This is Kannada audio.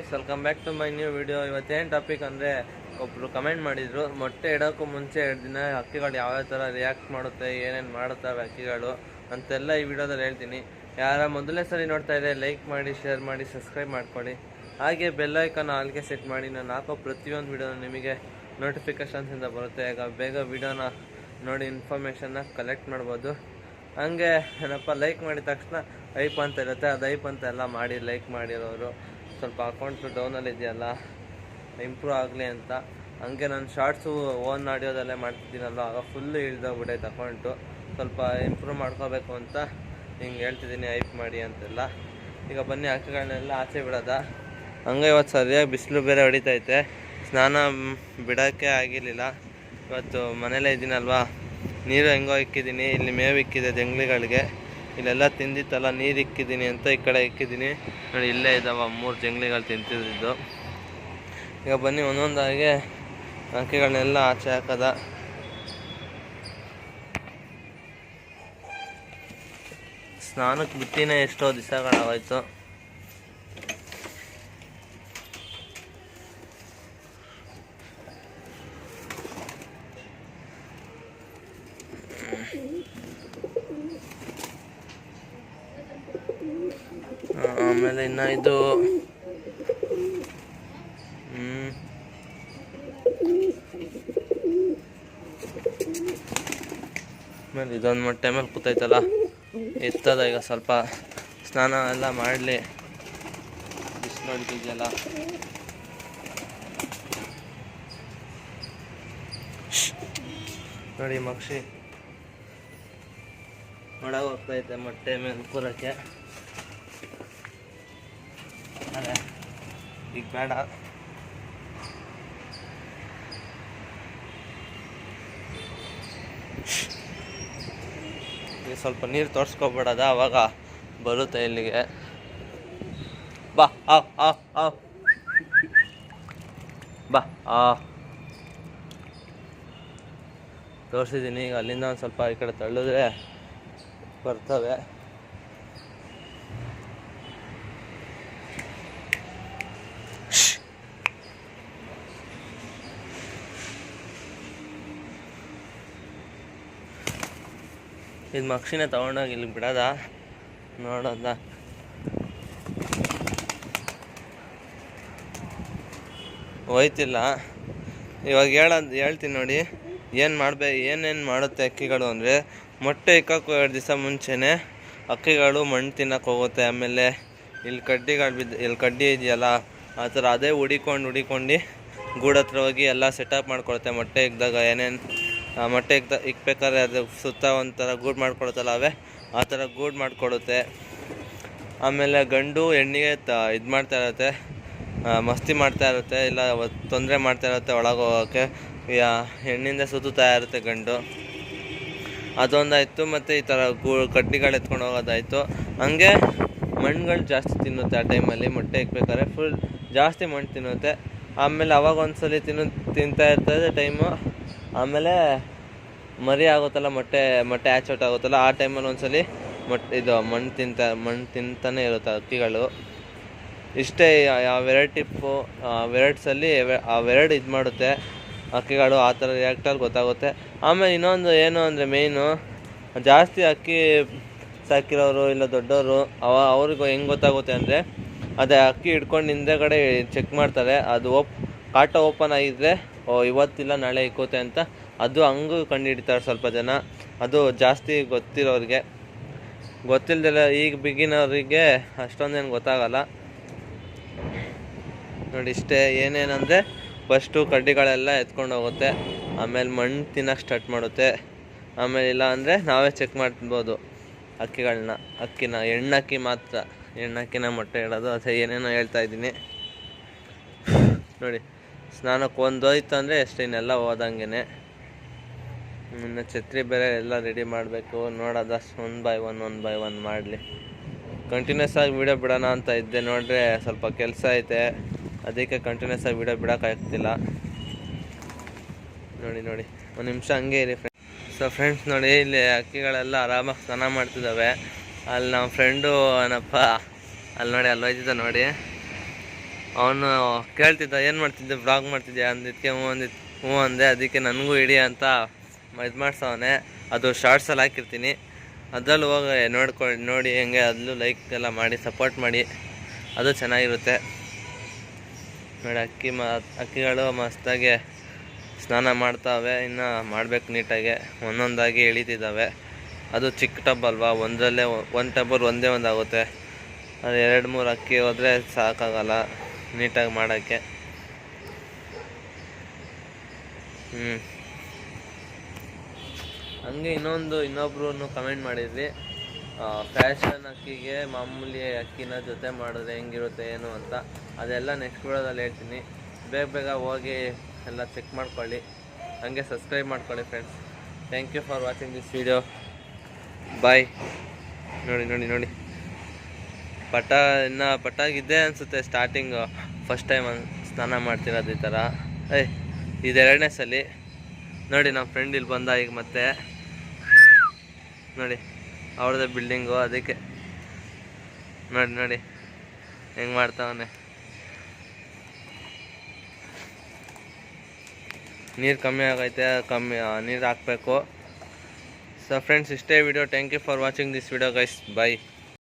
Guys welcome back to my new video ಇವತ್ತೇನು ಟಾಪಿಕ್ ಅಂದರೆ ಒಬ್ಬರು ಕಮೆಂಟ್ ಮಾಡಿದರು, ಮೊಟ್ಟೆ ಇಡೋಕ್ಕೂ ಮುಂಚೆ ಎರಡು ದಿನ ಹಕ್ಕಿಗಳು ಯಾವ್ಯಾವ ಥರ ರಿಯಾಕ್ಟ್ ಮಾಡುತ್ತೆ, ಏನೇನು ಮಾಡುತ್ತವೆ ಹಕ್ಕಿಗಳು ಅಂತೆಲ್ಲ ಈ ವಿಡಿಯೋದಲ್ಲಿ ಹೇಳ್ತೀನಿ. ಯಾರ ಮೊದಲನೇ ಸರಿ ನೋಡ್ತಾ ಇದೆ ಲೈಕ್ ಮಾಡಿ ಶೇರ್ ಮಾಡಿ ಸಬ್ಸ್ಕ್ರೈಬ್ ಮಾಡ್ಕೊಳ್ಳಿ. ಹಾಗೆ ಬೆಲ್ ಆಲ್ಗೆ ಸೆಟ್ ಮಾಡಿ ನಾನು ಹಾಕೋ ಪ್ರತಿಯೊಂದು ವಿಡಿಯೋ ನಿಮಗೆ ನೋಟಿಫಿಕೇಶನ್ಸಿಂದ ಬರುತ್ತೆ. ಈಗ ಬೇಗ ವಿಡಿಯೋನ ನೋಡಿ ಇನ್ಫಾರ್ಮೇಷನ್ನ ಕಲೆಕ್ಟ್ ಮಾಡ್ಬೋದು. ಹಂಗೆ ಏನಪ್ಪ ಲೈಕ್ ಮಾಡಿದ ತಕ್ಷಣ ಐಪ್ ಅಂತ ಇರುತ್ತೆ. ಅದು ಐಪ್ ಅಂತ ಎಲ್ಲ ಮಾಡಿ ಲೈಕ್ ಮಾಡಿರೋರು ಸ್ವಲ್ಪ ಅಕೌಂಟ್ಸು ಡೌನಲ್ಲಿ ಇದೆಯಲ್ಲ ಇಂಪ್ರೂವ್ ಆಗಲಿ ಅಂತ. ಹಂಗೆ ನಾನು ಶಾರ್ಟ್ಸು ಓನ್ ಆಡಿಯೋದಲ್ಲೇ ಮಾಡ್ತಿದ್ದೀನಲ್ಲ ಆಗ ಫುಲ್ಲು ಇಳ್ದೋಗ್ಬಿಟ್ಟೈತೆ ಅಕೌಂಟು ಸ್ವಲ್ಪ ಇಂಪ್ರೂವ್ ಮಾಡ್ಕೋಬೇಕು ಅಂತ ಹಿಂಗೆ ಹೇಳ್ತಿದ್ದೀನಿ ಐಪ್ ಮಾಡಿ ಅಂತೆಲ್ಲ. ಈಗ ಬನ್ನಿ ಹಕ್ಕಿಗಳನ್ನೆಲ್ಲ ಆಚೆ ಬಿಡೋದ? ಹಂಗೆ ಇವತ್ತು ಸರಿಯಾಗಿ ಬಿಸಿಲು ಬೇರೆ ಹೊಡಿತೈತೆ. ಸ್ನಾನ ಬಿಡೋಕ್ಕೆ ಆಗಿರಲಿಲ್ಲ. ಇವತ್ತು ಮನೇಲೇ ಇದ್ದೀನಲ್ವಾ? ನೀರು ಹೆಂಗೋ ಇಕ್ಕಿದ್ದೀನಿ, ಇಲ್ಲಿ ಮೇವು ಇಕ್ಕಿದೆ ಜಂಗ್ಲಿಗಳಿಗೆ. ಇಲ್ಲೆಲ್ಲ ತಿಂದಿತ್ತಲ್ಲ, ನೀರು ಇಕ್ಕಿದ್ದೀನಿ ಅಂತ ಈ ಕಡೆ ಇಕ್ಕಿದ್ದೀನಿ. ನೋಡಿ, ಇಲ್ಲೇ ಇದ್ದಾವೆ ಮೂರು ಜಂಗ್ಲಿಗಳು ತಿಂತಿದ್ದು. ಈಗ ಬನ್ನಿ ಒಂದೊಂದಾಗೆ ಹಕ್ಕಿಗಳನ್ನೆಲ್ಲ ಆಚೆ ಹಾಕದ. ಸ್ನಾನಕ್ಕೆ ಬಿಟ್ಟಿನೇ ಎಷ್ಟೋ ದಿವಸಗಳಾಗೋಯ್ತು ಆ- ಆಮೇಲೆ ಇನ್ನ ಇದು ಆಮೇಲೆ ಇದೊಂದು ಮೊಟ್ಟೆ ಮೇಲೆ ಕೂತೈತಲ್ಲ. ಎತ್ತದ ಈಗ ಸ್ವಲ್ಪ ಸ್ನಾನ ಎಲ್ಲ ಮಾಡಲಿ. ಬಿಸಿಲು ಹೊಡಿತಿದ್ಯಲ್ಲ ನೋಡಿ ಮಕ್ಷಿ ಒಳಗೆ ಹೋಗ್ತೈತೆ ಮೊಟ್ಟೆ ಮೇಲೆ ಕೂರಕ್ಕೆ. ಈಗ ಬೇಡ. ಸ್ವಲ್ಪ ನೀರು ತೋರಿಸ್ಕೊಬಿಡೋದ, ಅವಾಗ ಬರುತ್ತೆ ಇಲ್ಲಿಗೆ. ಬಾ, ಆ ಆ ಬಾ, ಆ. ತೋರಿಸಿದ್ದೀನಿ ಈಗ ಅಲ್ಲಿಂದ ಒಂದು ಸ್ವಲ್ಪ ಈ ಕಡೆ ತಳ್ಳಿದ್ರೆ ಬರ್ತವೆ. ಇದು ಮಕ್ಷಿನ ತಗೊಂಡೋಗಿ ಇಲ್ಲಿ ಬಿಡೋದ? ನೋಡೋದ. ಹೋಯ್ತಿಲ್ಲ. ಇವಾಗ ಹೇಳ, ಹೇಳ್ತೀನಿ ನೋಡಿ. ಏನು ಮಾಡಬೇಕು ಏನೇನು ಮಾಡುತ್ತೆ ಅಕ್ಕಿಗಳು ಅಂದರೆ, ಮೊಟ್ಟೆ ಇಕ್ಕೋಕ್ಕೂ ಎರಡು ದಿವಸ ಮುಂಚೆನೇ ಅಕ್ಕಿಗಳು ಮಣ್ಣು ತಿನ್ನಕ್ಕೆ ಹೋಗುತ್ತೆ. ಆಮೇಲೆ ಇಲ್ಲಿ ಕಡ್ಡಿಗಳು ಬಿದ್ದು, ಇಲ್ಲಿ ಕಡ್ಡಿ ಇದೆಯಲ್ಲ, ಆ ಥರ ಅದೇ ಹುಡಿಕೊಂಡು ಹುಡಿಕೊಂಡು ಗೂಡತ್ರ ಹೋಗಿ ಎಲ್ಲ ಸೆಟಪ್ ಮಾಡ್ಕೊಳುತ್ತೆ ಮೊಟ್ಟೆ ಇದ್ದಾಗ ಏನೇನು ಮೊಟ್ಟೆ ಇಕ್ದ ಇಕ್ಬೇಕಾದ್ರೆ ಅದು ಸುತ್ತ ಒಂಥರ ಗೂಡು ಮಾಡ್ಕೊಡುತ್ತಲ್ಲ ಅವೇ? ಆ ಥರ ಗೂಡು ಮಾಡಿಕೊಡುತ್ತೆ ಆಮೇಲೆ ಗಂಡು ಹೆಣ್ಣಿಗೆ ತ ಇದು ಮಾಡ್ತಾ ಇರುತ್ತೆ. ಮಸ್ತಿ ಮಾಡ್ತಾ ಇರುತ್ತೆ. ಇಲ್ಲ ತೊಂದರೆ ಮಾಡ್ತಾ ಇರುತ್ತೆ ಒಳಗೆ ಹೋಗೋಕ್ಕೆ ಹೆಣ್ಣಿಂದ ಸುತ್ತುತ್ತಾ ಇರುತ್ತೆ ಗಂಡು. ಅದೊಂದಾಯಿತು ಮತ್ತು ಈ ಥರ ಗೂ ಕಡ್ಡಿಗಳು ಎತ್ಕೊಂಡು ಹೋಗೋದಾಯಿತು. ಹಂಗೆ ಮಣ್ಣುಗಳು ಜಾಸ್ತಿ ತಿನ್ನುತ್ತೆ ಆ ಟೈಮಲ್ಲಿ. ಮೊಟ್ಟೆ ಇಕ್ಬೇಕಾದ್ರೆ ಫುಲ್ ಜಾಸ್ತಿ ಮಣ್ಣು ತಿನ್ನುತ್ತೆ. ಆಮೇಲೆ ಅವಾಗ ಒಂದ್ಸಲಿ ತಿನ್ನು ತಿಂತಾ ಇರ್ತದೆ ಟೈಮು. ಆಮೇಲೆ ಮರಿ ಆಗುತ್ತಲ್ಲ ಮೊಟ್ಟೆ ಮೊಟ್ಟೆ ಆಚ್ ಔಟ್ ಆಗುತ್ತಲ್ಲ ಆ ಟೈಮಲ್ಲಿ ಒಂದ್ಸಲಿ ಮೊಟ್ಟೆ ಇದು ಮಣ್ಣು ತಿಂತ ಮಣ್ಣು ತಿಂತಾನೆ ಇರುತ್ತೆ ಹಕ್ಕಿಗಳು ಇಷ್ಟೇ ಯಾವ ವೆರೈಟಿಪ್ಪು ವೆರೈಟ್ಸಲ್ಲಿ ಆ ವೆರೈಟಿ ಇದು ಮಾಡುತ್ತೆ. ಅಕ್ಕಿಗಳು ಆ ಥರ ರಿಯಾಕ್ಟಲ್ಲಿ ಗೊತ್ತಾಗುತ್ತೆ. ಆಮೇಲೆ ಇನ್ನೊಂದು ಏನು ಅಂದರೆ ಮೇಯ್ನು ಜಾಸ್ತಿ ಅಕ್ಕಿ ಸಾಕಿರೋರು ಇಲ್ಲ ದೊಡ್ಡವರು ಅವ, ಅವ್ರಿಗೂ ಹೆಂಗೆ ಗೊತ್ತಾಗುತ್ತೆ ಅಂದರೆ, ಅದೇ ಅಕ್ಕಿ ಹಿಡ್ಕೊಂಡು ಹಿಂದೆ ಕಡೆ ಚೆಕ್ ಮಾಡ್ತಾರೆ, ಅದು ಓಪ್ ಕಾಟ ಓಪನ್ ಆಗಿದ್ರೆ ಓ, ಇವತ್ತಿಲ್ಲ, ನಾಳೆ ಇಕ್ಕೋತೆ ಅಂತ. ಅದು ಹಂಗೂ ಕಂಡುಹಿಡಿತಾರೆ ಸ್ವಲ್ಪ ಜನ. ಅದು ಜಾಸ್ತಿ ಗೊತ್ತಿರೋರಿಗೆ. ಗೊತ್ತಿಲ್ಲದೆಲ್ಲ ಈಗ ಬಿಗಿನವರಿಗೆ ಅಷ್ಟೊಂದೇನು ಗೊತ್ತಾಗಲ್ಲ. ನೋಡಿ, ಇಷ್ಟೇ. ಏನೇನಂದರೆ ಫಸ್ಟು ಕಡ್ಡಿಗಳೆಲ್ಲ ಎತ್ಕೊಂಡು ಹೋಗುತ್ತೆ. ಆಮೇಲೆ ಮಣ್ಣು ತಿನ್ನೋಕ್ಕೆ ಸ್ಟಾರ್ಟ್ ಮಾಡುತ್ತೆ. ಆಮೇಲೆ ಇಲ್ಲ ಅಂದರೆ ನಾವೇ ಚೆಕ್ ಮಾಡ್ಬೋದು ಅಕ್ಕಿಗಳನ್ನ. ಅಕ್ಕಿನ, ಹೆಣ್ಣಕ್ಕಿ ಮಾತ್ರ. ಹೆಣ್ಣಕ್ಕಿನ ಮೊಟ್ಟೆ ಇಡೋದು. ಅಥವಾ ಏನೇನೋ ಹೇಳ್ತಾ ಇದ್ದೀನಿ. ನೋಡಿ. ಸ್ನಾನಕ್ಕೆ ಒಂದು ಹೋಯ್ತು ಅಂದರೆ ಎಷ್ಟು ಇನ್ನೆಲ್ಲ ಹೋದಂಗೆ ಇನ್ನು ಛತ್ರಿ ಬೇರೆ ಎಲ್ಲ ರೆಡಿ ಮಾಡಬೇಕು. ನೋಡೋದ one by one one by one ಮಾಡಲಿ. ಕಂಟಿನ್ಯೂಸ್ ಆಗಿ ವೀಡಿಯೋ ಬಿಡೋಣ ಅಂತ ಇದ್ದೆ. ನೋಡಿದ್ರೆ ಸ್ವಲ್ಪ ಕೆಲಸ ಐತೆ. ಅದಕ್ಕೆ ಕಂಟಿನ್ಯೂಸ್ ಆಗಿ ವಿಡಿಯೋ ಬಿಡೋಕ್ಕಾಗ್ತಿಲ್ಲ ನೋಡಿ ನೋಡಿ. ಒಂದು ನಿಮಿಷ ಹಂಗೆ ಇರಿ ಫ್ರೆಂಡ್ ಸೊ ಫ್ರೆಂಡ್ಸ್ ನೋಡಿ, ಇಲ್ಲಿ ಅಕ್ಕಿಗಳೆಲ್ಲ ಆರಾಮಾಗಿ ಸ್ನಾನ ಮಾಡ್ತಿದ್ದಾವೆ. ಅಲ್ಲಿ ನಮ್ಮ ಫ್ರೆಂಡು ಏನಪ್ಪ, ಅಲ್ಲಿ ನೋಡಿ, ಅಲ್ಲಿ ಹೋಯ್ತಿದ್ದ ನೋಡಿ. ಅವನು ಕೇಳ್ತಿದ್ದ, ಏನು ಮಾಡ್ತಿದ್ದೆ? ಬ್ಲಾಗ್ ಮಾಡ್ತಿದ್ದೆ ಅಂದಿದ್ದಕ್ಕೆ ಹ್ಞೂ ಅಂದಿದ್ದು ಹ್ಞೂ ಅಂದೆ, ಅದಕ್ಕೆ ನನಗೂ ಇಡಿ ಅಂತ ಇದು ಮಾಡ್ಸವನೆ. ಅದು ಶಾರ್ಟ್ಸಲ್ಲಿ ಹಾಕಿರ್ತೀನಿ. ಅದರಲ್ಲಿ ಹೋಗಿ ನೋಡ್ಕೊಂಡು ನೋಡಿ ಹೆಂಗೆ ಅದಲ್ಲೂ ಲೈಕ್ ಎಲ್ಲ ಮಾಡಿ ಸಪೋರ್ಟ್ ಮಾಡಿ. ಅದು ಚೆನ್ನಾಗಿರುತ್ತೆ. ನೋಡಿ, ಅಕ್ಕಿ ಮ, ಅಕ್ಕಿಗಳು ಮಸ್ತಾಗಿ ಸ್ನಾನ ಮಾಡ್ತಾವೆ. ಇನ್ನು ಮಾಡಬೇಕು ನೀಟಾಗಿ. ಒಂದೊಂದಾಗಿ ಇಳಿತಿದ್ದಾವೆ ಅದು ಚಿಕ್ಕ ಟಬ್ ಅಲ್ವಾ? ಒಂದರಲ್ಲೇ ಒಂದು ಟಬ್ಬಲ್ಲಿ ಒಂದೇ ಒಂದಾಗುತ್ತೆ. ಅದು ಎರಡು ಮೂರು ಅಕ್ಕಿ ಹೋದರೆ ಸಾಕಾಗಲ್ಲ. ನೀಟಾಗಿ ಮಾಡೋಕ್ಕೆ. ಹ್ಞೂ ಹಂಗೆ ಇನ್ನೊಂದು ಇನ್ನೊಬ್ರು ಕಮೆಂಟ್ ಮಾಡಿದ್ವಿ. ಫ್ಯಾಷನ್ ಅಕ್ಕಿಗೆ, ಮಾಮೂಲಿ ಅಕ್ಕಿನ ಜೊತೆ ಮಾಡಿದ್ರೆ ಹೆಂಗಿರುತ್ತೆ, ಏನು ಅಂತ. ಅದೆಲ್ಲ ನೆಕ್ಸ್ಟ್ ವಿಡಿಯೋದಲ್ಲಿ ಹೇಳ್ತೀನಿ. ಬೇಗ ಬೇಗ ಹೋಗಿ ಎಲ್ಲ ಚೆಕ್ ಮಾಡ್ಕೊಳ್ಳಿ. ಹಂಗೆ ಸಬ್ಸ್ಕ್ರೈಬ್ ಮಾಡ್ಕೊಳ್ಳಿ friends thank you for watching this video bye ನೋಡಿ ನೋಡಿ ನೋಡಿ. ಪಟ, ಇನ್ನು ಪಟ್ಟಾಗಿದ್ದೆ ಅನಿಸುತ್ತೆ ಸ್ಟಾರ್ಟಿಂಗು ಫಸ್ಟ್ ಟೈಮ್ ಸ್ನಾನ ಮಾಡ್ತಿರೋದು ಈ ಥರ ಏಯ್, ಇದೆರಡನೇ ಸಲ. ನೋಡಿ ನಮ್ಮ ಫ್ರೆಂಡ್ ಇಲ್ಲಿ ಬಂದ ಈಗ ಮತ್ತೆ. ನೋಡಿ ಅವ್ರದ್ದೇ ಬಿಲ್ಡಿಂಗು ಅದಕ್ಕೆ. ನೋಡಿ ನೋಡಿ, ಹೆಂಗೆ ಮಾಡ್ತಾವನೆ. ನೀರು ಕಮ್ಮಿ ಆಗೈತೆ, ಕಮ್ಮಿ ನೀರು ಹಾಕಬೇಕು. ಸೊ ಫ್ರೆಂಡ್ಸ್ ಇಷ್ಟೇ video thank you for watching this video guys bye